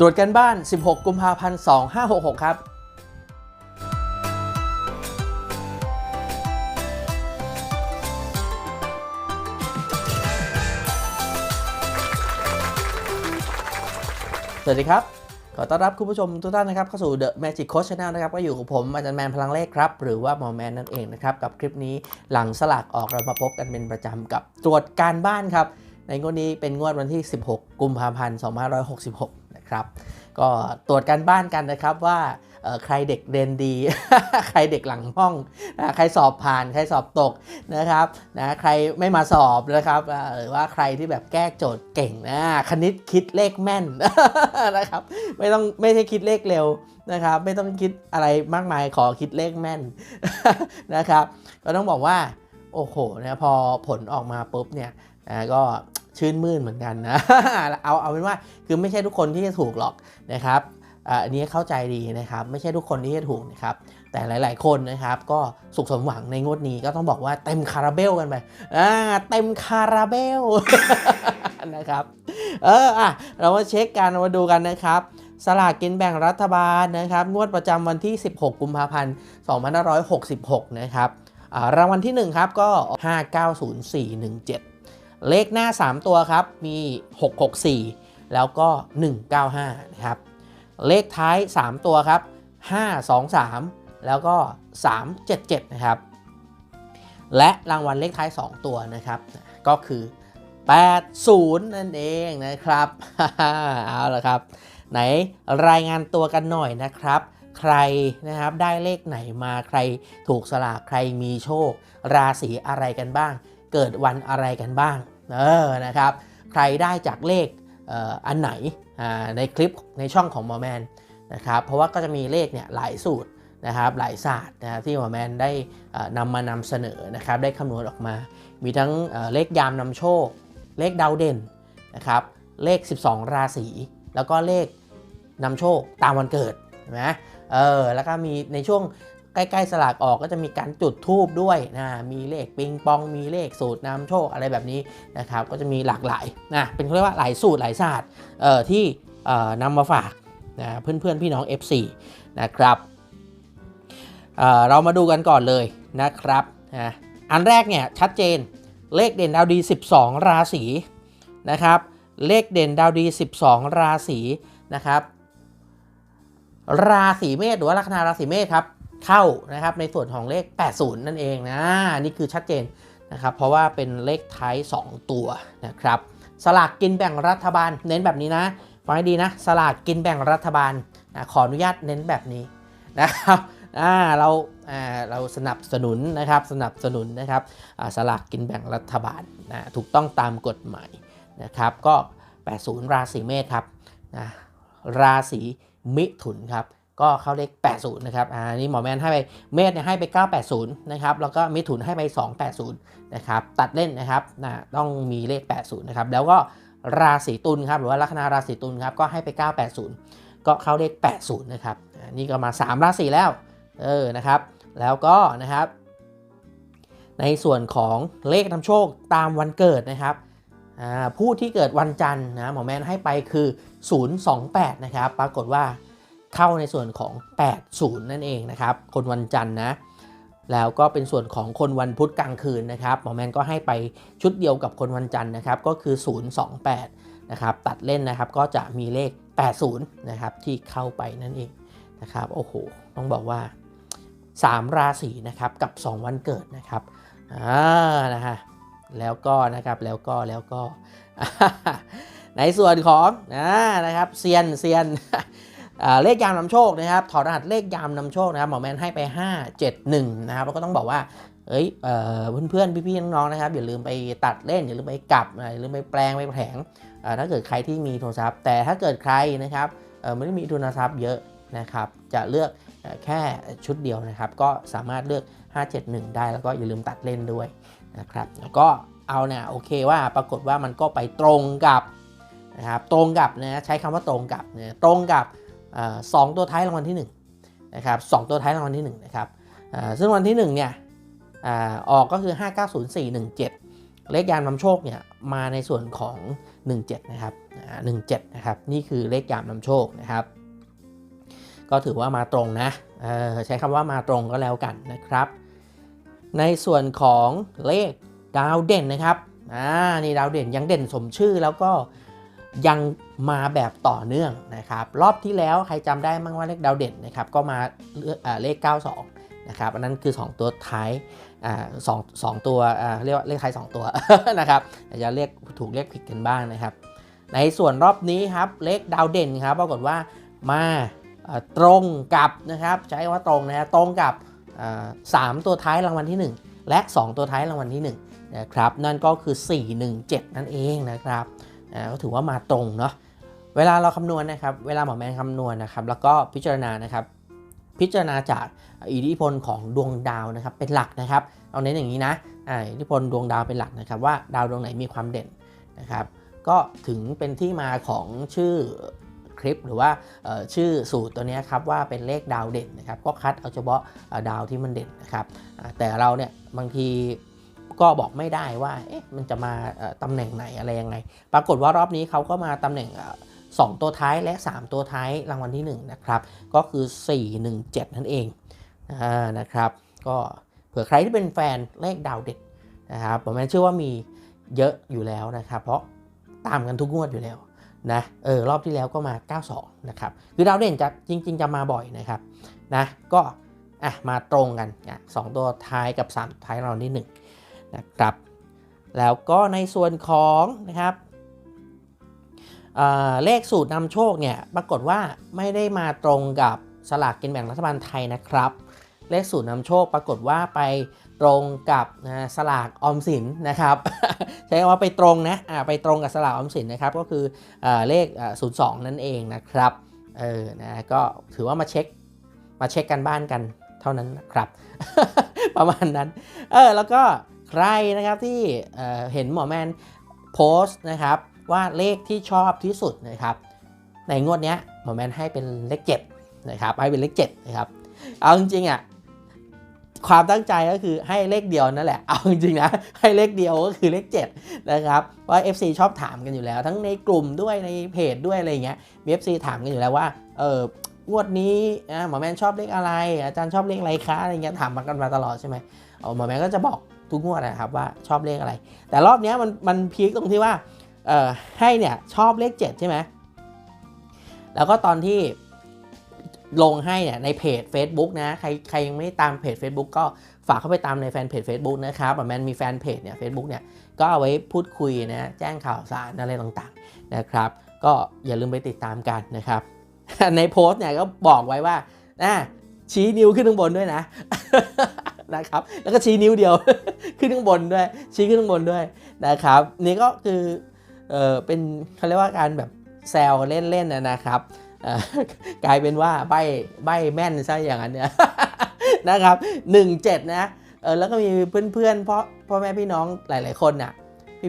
ตรวจกันบ้าน 16 กุมภาพันธ์ 2566 ครับสวัสดีครับ ขอต้อนรับคุณผู้ชมทุกท่านนะครับเข้าสู่ The Magic Coach Channel นะครับ ก็อยู่กับผมอาจารย์แมนพลังเลขครับ หรือว่าหมอแมนนั่นเองนะครับ กับคลิปนี้หลังสลากออกเรามาพบกันเป็นประจำกับตรวจการบ้านครับ ในงวดนี้เป็นงวดวันที่ 16 กุมภาพันธ์ 2566 นะครับ ก็ตรวจการบ้านกันนะครับว่าใครเด็กเรียนดี ใครเด็กหลังห้องนะใครสอบผ่าน ใครสอบตกนะครับนะใครไม่มาสอบนะครับหรือว่าใครที่แบบแก้โจทย์เก่งนะคณิตคิดเลขแม่นนะครับ ไม่ต้องไม่ใช่คิดเลขเร็วนะครับ ไม่ต้องคิดอะไรมากมายขอคิดเลขแม่นนะครับ ก็ต้องบอกว่าโอ้โหนะพอผลออกมาปุ๊บเนี่ยนะก็ ชื่นมื่นเหมือนกันนะ เอาเอาเป็นว่าคือไม่ใช่ทุกคนที่จะถูกหรอกนะครับอันนี้เข้าใจดีนะครับ ไม่ใช่ทุกคนที่จะถูกนะครับ แต่หลาย ๆ คนนะครับ ก็สุขสมหวังในงวดนี้ก็ต้องบอกว่าเต็มคาราเบลกันไปอ่าเต็มคาราเบลนะครับเอออะเรามาเช็คกันมาดูกันนะครับสลากกินแบ่งรัฐบาลนะครับ งวดประจำวันที่ 16 กุมภาพันธ์ 2566 นะครับรางวัลที่ 1 ครับก็ 590417 เลขหน้า 3 ตัวครับ มี 664 แล้วก็ 195 นะครับ เลขท้าย 3 ตัวครับ 523 แล้วก็ 377 นะครับ และรางวัลเลขท้าย 2 ตัวนะครับ ก็คือ 80 นั่นเองนะครับ เอาละครับ ไหนรายงานตัวกันหน่อยนะครับใครนะครับได้เลขไหนมาใครถูกสลากใครมีโชค ราศีอะไรกันบ้าง เกิดวันอะไรกันบ้าง เออนะครับใครได้จากเลขอ,อ,อันไหนในคลิปในช่องของหมอแมนนะครับเพราะว่าก็จะมีเลขเนี่ยหลายสูตรนะครับหลายศาสตร์นะครับที่หมอแมนได้นำมานำเสนอนะครับได้คำนวณออกมา มีทั้งเเลขยามนำโชค เลขดาวเด่นนะครับเลข 12 ราศีแล้วก็เลขนำโชคตามวันเกิดนไหมเออแล้วก็มีในช่วง ใกล้ๆสลากออกก็จะมีการจุดทูบด้วยนะมีเลขปิงปอง มีเลขสูตรนำโชคอะไรแบบนี้นะครับก็จะมีหลากหลายนะเป็นเขาเรียกว่าหลายสูตรหลายศาสตร์เอ่อที่เอ่อนำมาฝากนะเพื่อนๆพี่น้อง F4 นะครับเอ่อเรามาดูกันก่อนเลยนะครับนะอันแรกเนี่ยชัดเจนเลขเด่นดาวดี 12 ราศีนะครับ เลขเด่นดาวดี 12 ราศีนะครับ ราศีเมษหรือว่าลัคนาราศีเมษครับ เข้านะครับในส่วนของเลข 80 นั่นเองนะนี่คือชัดเจนนะครับเพราะว่าเป็นเลขท้าย 2 ตัวนะครับสลากกินแบ่งรัฐบาลเน้นแบบนี้นะฟังให้ดีนะสลากกินแบ่งรัฐบาลนะขออนุญาตเน้นแบบนี้นะครับอ่าเราอ่าเราสนับสนุนนะครับสนับสนุนนะครับสลากกินแบ่งรัฐบาลนะถูกต้องตามกฎหมายนะครับก็ 80 ราศีเมษครับนะราศีมิถุนครับ ก็เข้าเลข80 นะครับ อ่า นี่หมอแมนให้ไป เมษเนี่ยให้ไป 980 นะครับ แล้วก็มิถุนให้ไป 280 นะครับ ตัดเล่นนะครับนะต้องมีเลข 80 นะครับ แล้วก็ราศีตุลครับ หรือว่าลัคนาราศีตุลครับ ก็ให้ไป 980 ก็เข้าเลข 80 นะครับอ่านี่ก็มา 3 ราศีแล้ว เออ นะครับ แล้วก็นะครับ ในส่วนของเลขนำโชคตามวันเกิดนะครับผู้ที่เกิดวันจันทร์นะ หมอแมนให้ไปคือ 028 นะครับ ปรากฏว่า เข้าในส่วนของ 80 นั่นเองนะครับ คนวันจันทร์นะ แล้วก็เป็นส่วนของคนวันพุธกลางคืนนะครับหมอแมนก็ให้ไปชุดเดียวกับคนวันจันทร์นะครับ ก็คือ 028 นะครับ ตัดเล่นนะครับ ก็จะมีเลข 80 นะครับ ที่เข้าไปนั่นเองนะครับ โอ้โห ต้องบอกว่า 3 ราศีนะครับ กับ 2 วันเกิดนะครับ อ่า นะฮะ แล้วก็นะครับ แล้วก็ แล้วก็ ในส่วนของ นะ นะครับ เซียน เซียน เลขยามนำโชคนะครับถอดรหัสเลขยามนำโชคนะครับหมอแมนให้ไป 571 นะครับแล้วก็ต้องบอกว่าเอ้ยเอ่อเพื่อนๆพี่ๆน้องๆนะครับอย่าลืมไปตัดเล่นอย่าลืมไปกลับอย่าลืมไปแปลงไปแผงถ้าเกิดใครที่มีโทรศัพท์ แต่ถ้าเกิดใครนะครับไม่ได้มีทุนทรัพย์เยอะนะครับจะเลือกแค่ชุดเดียวนะครับ ก็สามารถเลือก 571 ได้แล้วก็อย่าลืมตัดเล่นด้วยนะครับแล้วก็เอาเนี่ยโอเคว่าปรากฏว่ามันก็ไปตรงกับนะครับตรงกับนะใช้คำว่าตรงกับนะตรงกับ สองตัวท้ายรางวัลที่1นะครับสองตัวท้ายรางวัลที่1นะครับซึ่งวันที่1เนี่ยอออกก็คือ 590417 เลขยามนำโชคเนี่ยมาในส่วนของ 17 นะครับอ่า17 นะครับ นี่คือเลขยามนำโชคนะครับ ก็ถือว่ามาตรงนะใช้คำว่ามาตรงก็แล้วกันนะครับ ในส่วนของเลขดาวเด่นนะครับอ่านี่ดาวเด่นยังเด่นสมชื่อแล้วก็ ยังมาแบบต่อเนื่องนะครับรอบที่แล้วใครจำได้มั้งว่าเลขดาวเด่นนะครับก็มาเลือกอ่าเลข 92นะครับอันนั้นคือ 2 ตัวท้ายสองสองตัวเรียกว่าเลขท้าย 2 ตัวนะครับอาจจะเรียกถูกเรียกผิดกันบ้างนะครับ ในส่วนรอบนี้ครับเลขดาวเด่นครับปรากฏว่ามาตรงกับนะครับใช้คำว่าตรงนะฮะตรงกับสามตัวท้ายรางวัลที่ 1 และ 2 ตัวท้ายรางวัลที่1นะครับนั่นก็คือ 417 นั่นเองนะครับ ก็ถือว่ามาตรงเนาะเวลาเราคำนวณนะครับ เวลาหมอแมนคำนวณนะครับ แล้วก็พิจารณานะครับ พิจารณาจากอิทธิพลของดวงดาวนะครับ เป็นหลักนะครับเอาเน้นอย่างนี้นะอิทธิพลดวงดาวเป็นหลักนะครับ ว่าดาวดวงไหนมีความเด่นนะครับ ก็ถึงเป็นที่มาของชื่อคลิปหรือว่าชื่อสูตรตัวนี้ครับว่าเป็นเลขดาวเด่นนะครับ ก็คัดเอาเฉพาะดาวที่มันเด่นนะครับ แต่เราเนี่ยบางที ก็บอกไม่ได้ว่าเอ๊ะมันจะมาตำแหน่งไหนอะไรยังไง ปรากฏว่ารอบนี้เขาก็มาตำแหน่งเอ่อสองตัวท้ายและ 3 ตัวท้ายรางวัลที่1นะครับก็คือ 417 นั่นเองอนะครับก็เผื่อใครที่เป็นแฟนเลขดาวเด็ดนะครับผมเชื่อว่ามีเยอะอยู่แล้วนะครับ เพราะตามกันทุกงวดอยู่แล้วนะเออรอบที่แล้วก็มา 92 นะครับคือดาวเด่นจะจริง ๆ จะมาบ่อยนะครับนะก็อะมาตรงกันอะสองตัวท้ายกับ3ท้ายรางวัลที่1 นะครับ แล้วก็ในส่วนของนะครับเเลขสูตรนำโชคเนี่ยปรากฏว่าไม่ได้มาตรงกับสลากกินแบ่งรัฐบาลไทยนะครับ เลขสูตรนำโชคปรากฏว่าไปตรงกับนะสลากออมสินนะครับ ใช้คำว่าไปตรงนะไปตรงกับสลากออมสินนะครับ ก็คือเอเลขศูนย์สองนั่นเองนะครับเออนะก็ถือว่ามาเช็คมาเช็คกันบ้านกันเท่านั้นนะครับ ประมาณนั้นเออแล้วก็ ใครนะครับที่เห็นหมอแมนโพสต์นะครับว่าเลขที่ชอบที่สุดนะครับในงวดนี้หมอแมนให้เป็นเลข7นะครับให้เป็นเลข7นะครับเอาจริงๆอะความตั้งใจก็คือให้เลขเดียวนั่นแหละ เอาจริงๆนะ ให้เลขเดียวก็คือเลข 7 นะครับเพราะ FC ชอบถามกันอยู่แล้ว ทั้งในกลุ่มด้วยในเพจด้วยอะไรเงี้ยมี FC ถามกันอยู่แล้วว่า เอองวดนี้อะหมอแมนชอบเลขอะไร อาจารย์ชอบเลขอะไรคะอะไรเงี้ยถามมากันมาตลอดใช่ไหมหมอแมนก็จะบอก ทุกงวดนะครับว่าชอบเลขอะไร แต่รอบนี้มันมันพีคตรงที่ว่าให้เนี่ยชอบเลข 7 ใช่ไหมแล้วก็ตอนที่ลงให้เนี่ยในเพจ Facebook นะใครใครยังไม่ตามเพจ Facebook ก็ฝากเข้าไปตามในแฟนเพจ Facebook นะครับแมนมีแฟนเพจเนี่ย Facebook เนี่ยก็เอาไว้พูดคุยนะแจ้งข่าวสารอะไรต่างๆนะครับ ก็อย่าลืมไปติดตามกันนะครับ ในโพสต์เนี่ยก็บอกไว้ว่าอะชี้นิ้วขึ้นข้างบนด้วยนะ นะครับ แล้วก็ชี้นิ้วเดียว ขึ้นข้างบนด้วย ชี้ขึ้นข้างบนด้วยนะครับ นี่ก็คือเออเป็นเขาเรียกว่าการแบบแซวเล่นๆนะครับกลายเป็นว่าใบใบแม่นซะอย่างนั้นเนี่ยนะครับ17นะเออแล้วก็มีเพื่อนๆพ่อพ่อแม่พี่น้องหลาย ๆคนน่ะ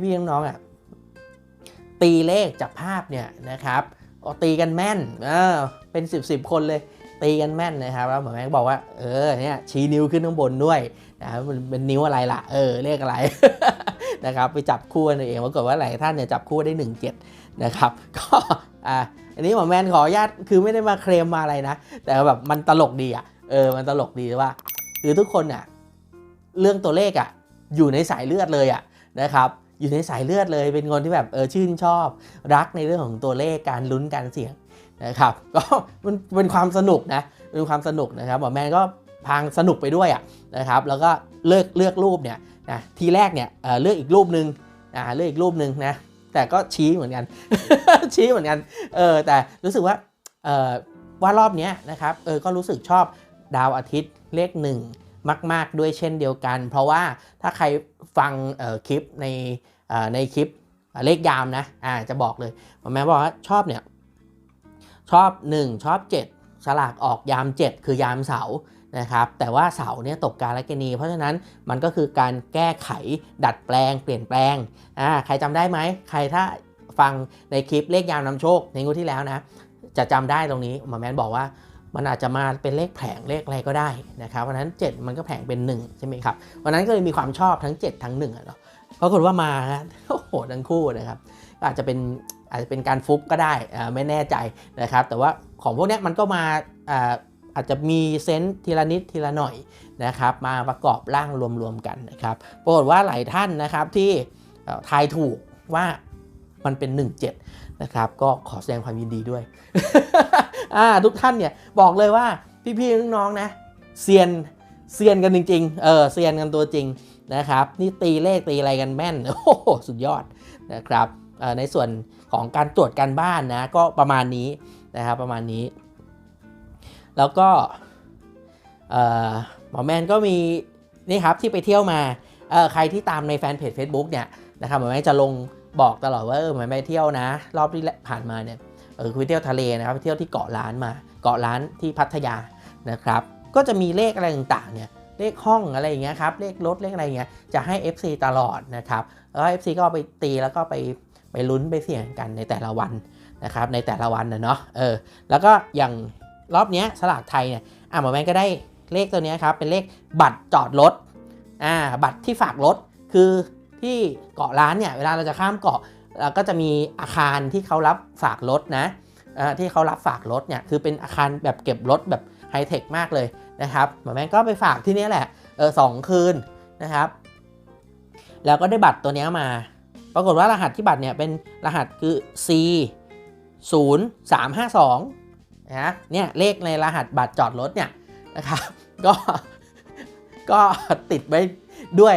พี่ๆน้องๆอะตีเลขจากภาพเนี่ยนะครับตีกันแม่นเออเป็น 10บสคนเลย ตีกันแม่นนะครับแล้วหมอแม็กบอกว่าเออเนี่ยชี้นิ้วขึ้นข้างบนด้วยนะครับมันเป็นนิ้วอะไรล่ะเออเลขอะไรนะครับไปจับคู่กันเองปรากฏว่าหลายท่านเนี่ยจับคู่ได้ 17นะครับก็อ่าอันนี้หมอแมนขออนุญาตคือไม่ได้มาเคลมมาอะไรนะ แต่แบบมันตลกดีอะเออมันตลกดีว่าคือทุกคนอะเรื่องตัวเลขอะอยู่ในสายเลือดเลยอะนะครับอยู่ในสายเลือดเลยเป็นคนที่แบบเออชื่นชอบ รักในเรื่องของตัวเลขการลุ้นการเสี่ยง นะครับก็มันเป็นความสนุกนะเป็นความสนุกนะครับหมอแมนก็พางสนุกไปด้วยอะนะครับแล้วก็เลือกเลือกรูปเนี่ยนะทีแรกเนี่ยเเลือกอีกรูปหนึ่งอ่าเลือกอีกรูปหนึ่งนะแต่ก็ชี้เหมือนกัน ชี้เหมือนกันเออแต่รู้สึกว่าเออว่ารอบนี้นะครับเออก็รู้สึกชอบดาวอาทิตย์เลขหนึ่งมาก ๆ ด้วยเช่นเดียวกัน เพราะว่าถ้าใครฟังคลิปในในคลิปเลขยามนะอ่าจะบอกเลยหมแม่บอกว่าชอบเนี่ย ชอบ 1 ชอบ 7 สลากออกยาม 7 คือยามเสาร์นะครับแต่ว่าเสาเนี่ยตกการลกินี เพราะฉะนั้นมันก็คือการแก้ไขดัดแปลง เปลี่ยนแปลงอ่าใครจำได้ไหมใครถ้าฟังในคลิปเลขยามนำโชคในงวดที่แล้วนะจะจำได้ตรงนี้หมอแมนบอกว่ามันอาจจะมาเป็นเลขแผงเลขอะไรก็ได้นะครับวันนั้น 7 มันก็แผงเป็น 1 ใช่ไหมครับวันนั้นก็เลยมีความชอบทั้ง 7 ทั้ง1อะเนาะปรากฏว่ามาฮะโอ้โหทั้งคู่นะครับอาจจะเป็น อาจจะเป็นการฟุกก็ได้ไม่แน่ใจนะครับ แต่ว่าของพวกนี้มันก็มาอาจจะมีเซนส์ทีละนิดทีละหน่อยนะครับ มาประกอบร่างรวมๆกันนะครับปรากฏว่าหลายท่านนะครับที่ทายถูกว่ามันเป็น 17นะครับ ก็ขอแสดงความยินดีด้วยทุกท่านเนี่ยบอกเลยว่าพี่ๆน้องๆนะเซียนเซียนกันจริงๆเออเซียนกันตัวจริงนะครับ นี่ตีเลขตีอะไรกันแม่นโอ้โหสุดยอดนะครับในส่วน ของการตรวจการบ้านนะก็ประมาณนี้นะครับประมาณนี้ แล้วก็หมอแมนก็มีนี่ครับที่ไปเที่ยวมาใครที่ตามในแฟนเพจ Facebook เนี่ยนะครับหมอแมนจะลงบอกตลอดว่าเออหมอแมนไปเที่ยวนะ รอบที่ผ่านมาเนี่ยเออคือไปเที่ยวทะเลนะครับไปเที่ยวที่เกาะล้านมา เกาะล้านที่พัทยานะครับ ก็จะมีเลขอะไรต่างๆเนี่ยเลขห้องอะไรอย่างเงี้ยครับเลขรถเลขอะไรเงี้ยจะให้ FC ตลอดนะครับแล้ว FC ก็ไปตีแล้วก็ไป ไปลุ้นไปเสี่ยงกันในแต่ละวันนะครับในแต่ละวันนะเนาะเออแล้วก็อย่างรอบนี้สลากไทยเนี่ยอะหมอแมนก็ได้เลขตัวนี้ครับเป็นเลขบัตรจอดรถอ่าบัตรที่ฝากรถคือที่เกาะล้านเนี่ยเวลาเราจะข้ามเกาะเราก็จะมีอาคารที่เขารับฝากรถนะอ่อที่เขารับฝากรถเนี่ยคือเป็นอาคารแบบเก็บรถแบบไฮเทคมากเลยนะครับหมอแมนก็ไปฝากที่นี่แหละเออสองคืนนะครับ แล้วก็ได้บัตรตัวนี้มา ปรากฏว่ารหัสที่บัตรเนี่ยเป็นรหัสคือ C 0 3 5 2นะเนี่ยเลขในรหัสบัตรจอดรถเนี่ยนะครับก็ก็ติดไว้ด้วย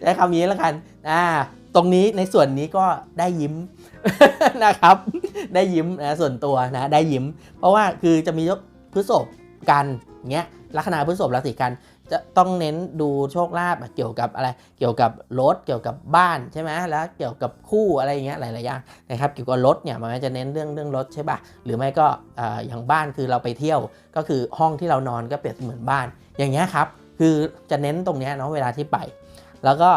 ใช้คำนี้แล้วกันอ่าตรงนี้ในส่วนนี้ก็ได้ยิ้มนะครับ ได้ยิ้มนะส่วนตัวนะได้ยิ้ม เพราะว่าคือจะมีพฤษภกันเงี้ยลัคนาพฤษภราศีกัน จะต้องเน้นดูโชคลาภเกี่ยวกับอะไร เกี่ยวกับรถ เกี่ยวกับบ้านใช่ไหมแล้วเกี่ยวกับคู่อะไรอย่างเงี้ยหลายๆอย่างนะครับ เกี่ยวกับรถเนี่ยมันจะเน้นเรื่องเรื่องรถใช่ป่ะ หรือไม่ก็อย่างบ้านคือเราไปเที่ยว ก็คือห้องที่เรานอนก็เปรียบเสมือนบ้าน อย่างเงี้ยครับ คือจะเน้นตรงเนี้ยเนาะเวลาที่ไป แล้วก็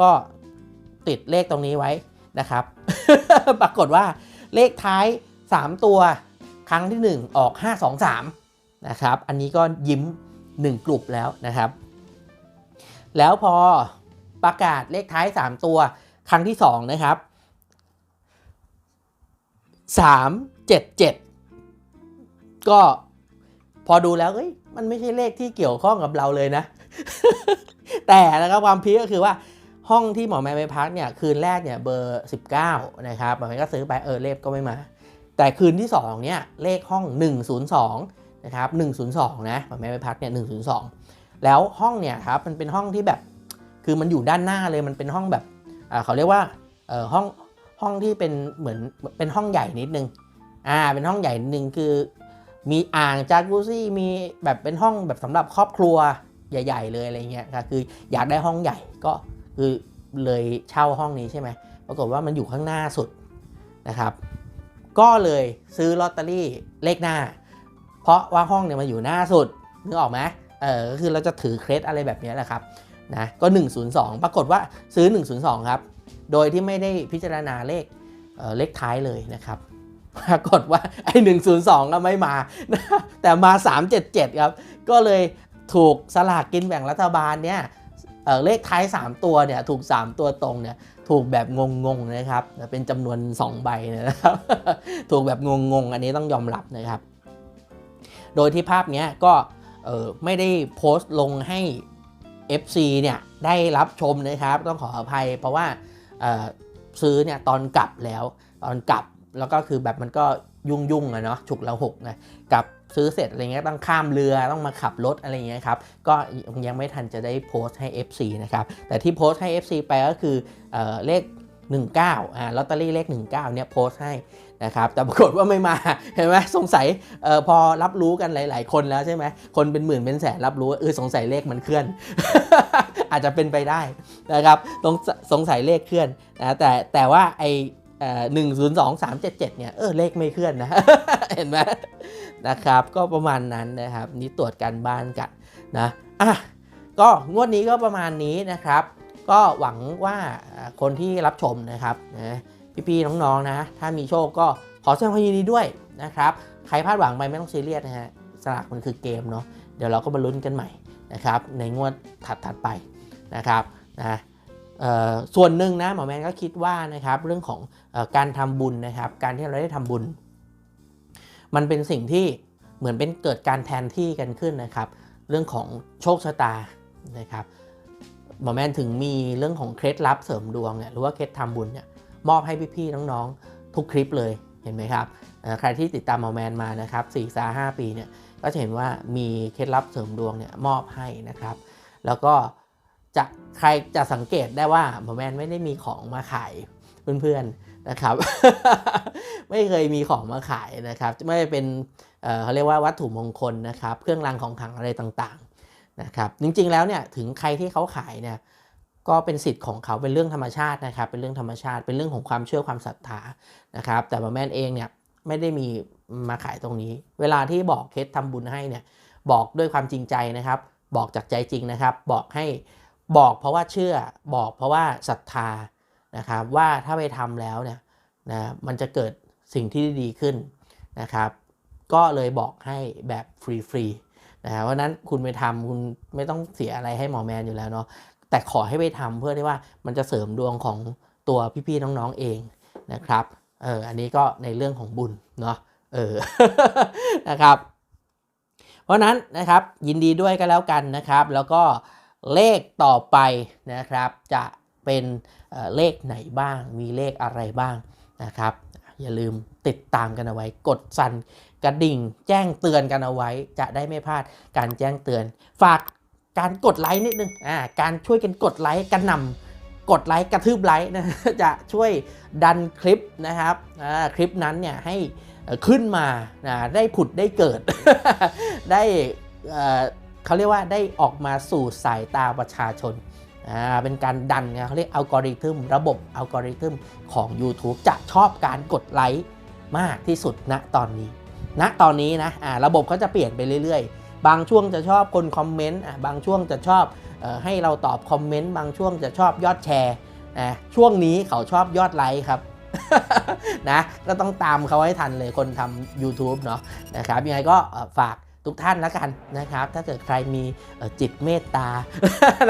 ก็ติดเลขตรงนี้ไว้นะครับ ปรากฏว่าเลขท้าย 3 ตัวครั้งที่ 1 ออก 5 2 3นะครับ อันนี้ก็ยิ้ม 1 กลุ่มแล้วนะครับ แล้วพอประกาศเลขท้าย 3 ตัวครั้งที่ 2 นะครับ 3 7 7 ก็พอดูแล้วเอ้ยมันไม่ใช่เลขที่เกี่ยวข้องกับเราเลยนะ แต่นะครับความพีก็คือว่าห้องที่หมอแมนไปพักเนี่ยคืนแรกเนี่ยเบอร์ 19 นะครับหมอแมนก็ซื้อไปเออเลขก็ไม่มา แต่คืนที่ 2 เนี่ยเลขห้อง 102 นะครับ102 นะหมอแมนไปพักเนี่ย102 แล้วห้องเนี่ยครับมันเป็นห้องที่แบบคือมันอยู่ด้านหน้าเลยมันเป็นห้องแบบเขาเรียกว่าห้องห้องที่เป็นเหมือนเป็นห้องใหญ่นิดนึงอ่าเป็นห้องใหญ่นิดนึงคือ มีอ่างจากุซี่มีแบบเป็นห้องแบบสำหรับครอบครัวใหญ่ ๆ เลยอะไรเงี้ยก็คืออยากได้ห้องใหญ่ก็คือเลยเช่าห้องนี้ใช่ไหมปรากฏว่ามันอยู่ข้างหน้าสุดนะครับ ก็เลยซื้อลอตเตอรี่เลขหน้า เพราะว่าห้องเนี่ยมันอยู่หน้าสุดนึกออกไหมเออก็คือเราจะถือเคล็ดอะไรแบบนี้แหละครับนะก็ 102 ปรากฏว่าซื้อ 102 ครับ โดยที่ไม่ได้พิจารณาเลขเอ่อเลขท้ายเลยนะครับ ปรากฏว่าไอ้102 ก็ไม่มาแต่มา 377 ครับ ก็เลยถูกสลากกินแบ่งรัฐบาลเนี่ยเอ่อเลขท้าย 3 ตัวเนี่ยถูก 3 ตัวตรงเนี่ยถูกแบบงงๆนะครับ เป็นจำนวน 2 ใบนะครับ ถูกแบบงงๆ อันนี้ต้องยอมรับนะครับ โดยที่ภาพนี้ก็ไม่ได้โพสต์ลงให้ FC เนี่ยได้รับชมนะครับต้องขออภัย เพราะว่าซื้อเนี่ยตอนกลับแล้วตอนกลับแล้วก็คือแบบมันก็ยุ่งๆอะเนาะฉุกละหกนะกลับซื้อเสร็จอะไรเงี้ยต้องข้ามเรือต้องมาขับรถอะไรเงี้ยครับก็ยังไม่ทันจะได้โพสต์ให้ FC นะครับแต่ที่โพสต์ให้ FC ไปก็คือเออเลข 19อ่าลอตเตอรี่เลข 19เนี่ยโพสต์ให้ นะครับแต่ปรากฏว่าไม่มาเห็นไหมสงสัยออพอรับรู้กันหลาย ๆ คนแล้วใช่ไหมคนเป็นหมื่นเป็นแสนรับรู้เออสงสัยเลขมันเคลื่อน อาจจะเป็นไปได้นะครับสงสงสัยเลขเคลื่อนนะแต่แต่ว่าไอหนึ่งศูนย์สองสามเจ็ดเจ็ดเนี่ยเออเลขไม่เคลื่อนนะเห็นไหมนะครับ ก็ประมาณนั้นนะครับ นี่ตรวจการบ้านกันนะอะก็งวดนี้ก็ประมาณนี้นะครับ ก็หวังว่าคนที่รับชมนะครับนะ พี่ๆน้องๆนะ ถ้ามีโชคก็ขอแสดงความยินดีด้วยนะครับ ใครพลาดหวังไปไม่ต้องซีเรียสนะฮะสลากมันคือเกมเนาะเดี๋ยวเราก็มาลุ้นกันใหม่นะครับ ในงวดถัดๆไปนะครับนะส่วนหนึ่งนะหมอแมนก็คิดว่านะครับเรื่องของอการทำบุญนะครับ การที่เราได้ทำบุญ มันเป็นสิ่งที่เหมือนเป็นเกิดการแทนที่กันขึ้นนะครับ เรื่องของโชคชะตานะครับหมอแมนถึงมีเรื่องของเคล็ดลับเสริมดวงเนี่ยหรือว่าเคล็ดทำบุญเนี่ย มอบให้พี่ๆน้องๆ ทุกคลิปเลยเห็นไหมครับใครที่ติดตามมอแมนมานะครับ4ี่สาหปีเนี่ยก็จะเห็นว่ามีเคล็ดลับเสริมดวงเนี่ยมอบให้นะครับ แล้วก็จะใครจะสังเกตได้ว่าหมอแมนไม่ได้มีของมาขายเพื่อนๆนะครับ ไม่เคยมีของมาขายนะครับ ไม่เป็นเเขาเรียกว่าวัตถุมงคลนะครับ เครื่องรางของขลังอะไรต่างๆนะครับ จริงๆแล้วเนี่ยถึงใครที่เขาขายเนี่ย ก็เป็นสิทธิ์ของเขาเป็นเรื่องธรรมชาตินะครับ เป็นเรื่องธรรมชาติ เป็นเรื่องของความเชื่อความศรัทธานะครับ แต่หมอแมนเองเนี่ยไม่ได้มีมาขายตรงนี้ เวลาที่บอกเคสทำบุญให้เนี่ยบอกด้วยความจริงใจนะครับ บอกจากใจจริงนะครับ บอกให้บอกเพราะว่าเชื่อบอกเพราะว่าศรัทธานะครับว่าถ้าไปทำแล้วเนี่ยนะมันจะเกิดสิ่งที่ดีขึ้นนะครับ ก็เลยบอกให้แบบฟรีๆนะครับเพราะนั้นคุณไปทำคุณไม่ต้องเสียอะไรให้หมอแมนอยู่แล้วเนาะ แต่ขอให้ไปทำเพื่อที่ว่ามันจะเสริมดวงของตัวพี่ๆน้องๆเองนะครับเอออันนี้ก็ในเรื่องของบุญเนาะเออนะครับ เพราะนั้นนะครับยินดีด้วยกันแล้วกันนะครับ แล้วก็เลขต่อไปนะครับ จะเป็นเเลขไหนบ้าง มีเลขอะไรบ้างนะครับ อย่าลืมติดตามกันเอาไว้ กดสั่นกระดิ่ง แจ้งเตือนกันเอาไว้ จะได้ไม่พลาดการแจ้งเตือน ฝาก การกดไลค์นิดนึงอ่าการช่วยกันกดไลค์กันนำกดไลค์กระทืบไลค์นะจะช่วยดันคลิปนะครับอ่าคลิปนั้นเนี่ยให้ขึ้นมานะได้ผุดได้เกิด ได้เอ่อเขาเรียกว่าได้ออกมาสู่สายตาประชาชนอ่าเป็นการดันไงเขาเรียกอัลกอริทึมระบบอัลกอริทึมของ YouTube จะชอบการกดไลค์มากที่สุดณตอนนี้ณตอนนี้นะอ่าระบบเขาจะเปลี่ยนไปเรื่อยๆ บางช่วงจะชอบคนคอมเมนต์อะบางช่วงจะชอบอให้เราตอบคอมเมนต์บางช่วงจะชอบยอดแชร์นะช่วงนี้เขาชอบยอดไลค์ครับนะก็ต้องตามเขาให้ทันเลยคนทำ YouTube เนาะนะครับยังไงก็ฝากทุกท่านแล้วกันนะครับ ถ้าเกิดใครมีจิตเมตตา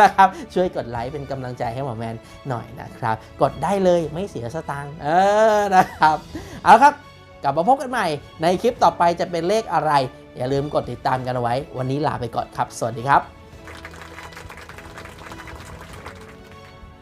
นะครับ ช่วยกดไลค์เป็นกำลังใจให้หมอแมนหน่อยนะครับ กดได้เลยไม่เสียสตางค์เออนะครับ เอาละครับ กลับมาพบกันใหม่ในคลิปต่อไปจะเป็นเลขอะไร อย่าลืมกดติดตามกันเอาไว้ วันนี้ลาไปก่อนครับ สวัสดีครับ